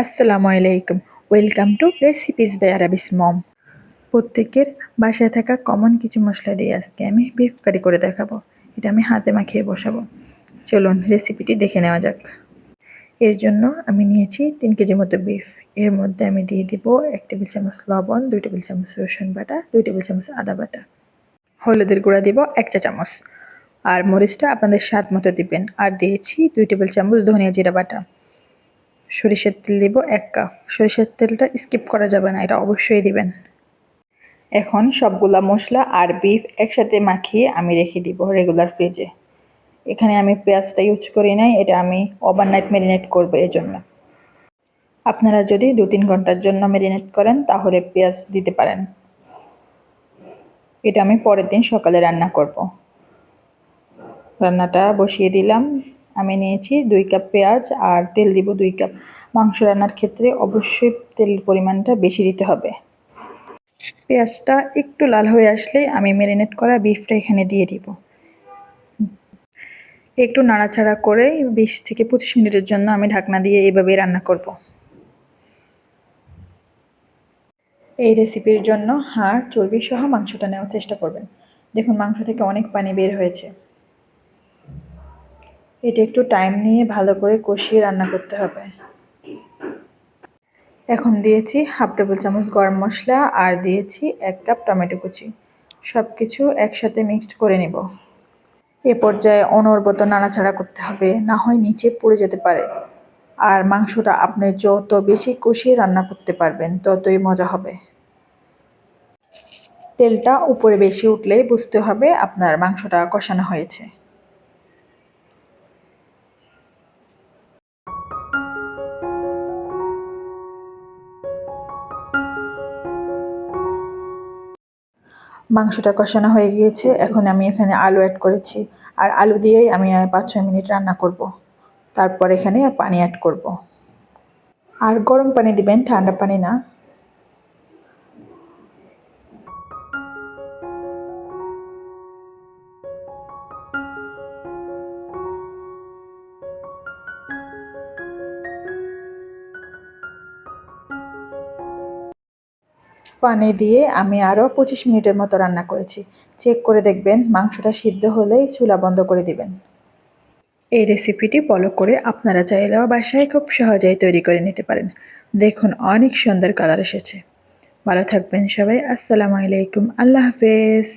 আসসালামু আলাইকুম। Welcome to recipes by Arabi's mom প্রত্যেকের বাসায় থাকা কমন কিছু মশলা দিয়ে আজকে আমি বিফ কারি করে দেখাবো। এটা আমি হাতে মাখিয়ে বসাবো। চলুন রেসিপিটি দেখে নেওয়া যাক। এর জন্য আমি নিয়েছি তিন কেজি মতো বিফ এর মধ্যে আমি দিয়ে দিব এক টেবিল চামচ লবণ, দুই টেবিল চামচ রসুন বাটা, দুই টেবিল চামচ আদা বাটা। হলুদের গুঁড়া দিব এক চা চামচ। আর মরিচটা আপনাদের স্বাদ মতো দিবেন। আর দিয়েছি দুই টেবিল চামচ ধনিয়া জিরা বাটা। সরিষার তেল দিব এক কাপ। সরিষার তেলটা স্কিপ করা যাবে না, এটা অবশ্যই দিবেন। এখন সবগুলা মশলা আর বিফ একসাথে মাখিয়ে আমি রেখে দিব রেগুলার ফ্রিজে এখানে আমি পেঁয়াজটা ইউজ করি নাই, এটা আমি ওভারনাইট ম্যারিনেট করব এই জন্য আপনারা যদি দু তিন ঘণ্টার জন্য ম্যারিনেট করেন, তাহলে পেঁয়াজ দিতে পারেন। এটা আমি পরের দিন সকালে রান্না করব। রান্নাটা বসিয়ে দিলাম। আমি নিয়েছি দুই কাপ পেঁয়াজ আর তেল দিব দুই কাপ। মাংস রান্নার ক্ষেত্রে অবশ্যই তেলের পরিমাণটা বেশি দিতে হবে। পেঁয়াজটা একটু লাল হয়ে আসলে আমি ম্যারিনেট করা বিফটা এখানে দিয়ে দিব। একটু নাড়াচাড়া করে বিশ থেকে পঁচিশ মিনিটের জন্য আমি ঢাকনা দিয়ে এভাবেই রান্না করব। এই রেসিপির জন্য হাড় চর্বি সহ মাংসটা নেওয়ার চেষ্টা করবেন। দেখুন, মাংস থেকে অনেক পানি বের হয়েছে। এটা একটু টাইম নিয়ে ভালো করে কষিয়ে রান্না করতে হবে। এখন দিয়েছি হাফ টেবিল চামচ গরম মশলা আর দিয়েছি এক কাপ টমেটো কুচি। সব কিছু একসাথে মিক্সড করে নেব। এ পর্যায়ে অনর্বত নাড়াচাড়া করতে হবে, না হয় নিচে পড়ে যেতে পারে। আর মাংসটা আপনি যত বেশি কষিয়ে রান্না করতে পারবেন, ততই মজা হবে। তেলটা উপরে বেশি উঠলেই বুঝতে হবে আপনার মাংসটা কষানো হয়েছে। মাংসটা কষানো হয়ে গিয়েছে এখন আমি এখানে আলু অ্যাড করেছি আর আলু দিয়েই আমি পাঁচ ছয় মিনিট রান্না করব। তারপর এখানে পানি অ্যাড করব। আর গরম পানি দিবেন, ঠান্ডা পানি না পানি দিয়ে আমি আরও পঁচিশ মিনিটের মতো রান্না করেছি। চেক করে দেখবেন মাংসটা সিদ্ধ হলেই চুলা বন্ধ করে দিবেন। এই রেসিপিটি ফলো করে আপনারা চাইলেও বাসায় খুব সহজেই তৈরি করে নিতে পারেন। দেখুন অনেক সুন্দর কালার এসেছে। ভালো থাকবেন সবাই। আসসালামু আলাইকুম। আল্লাহ হাফেজ।